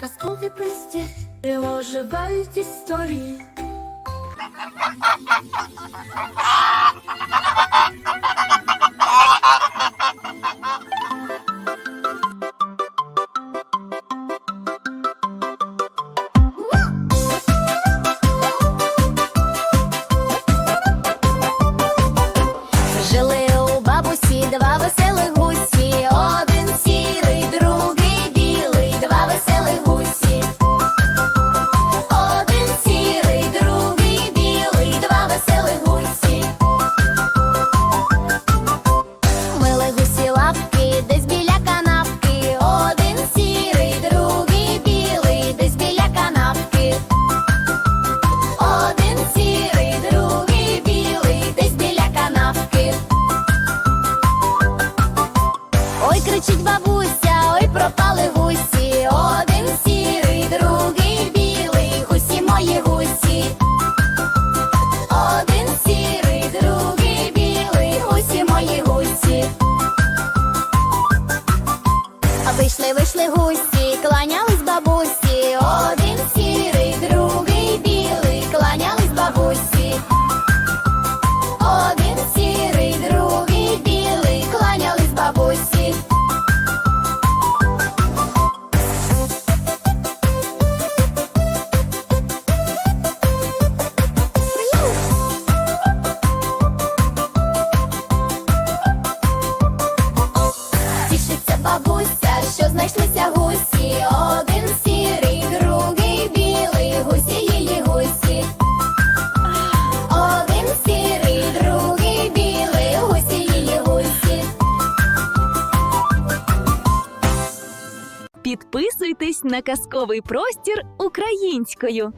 казкові присті, де оживають історії. Кричить бабуся, ой, пропали гусі. Один сірий, другий білий, гусі мої гусі. Один сірий, другий білий, гусі мої гусі. А вийшли, вийшли гусі, кланялись знайшлися гусі. Один сірий, другий білий, гусі її гусі. Один сірий, другий білий, гусі її гусі. Підписуйтесь на казковий простір українською.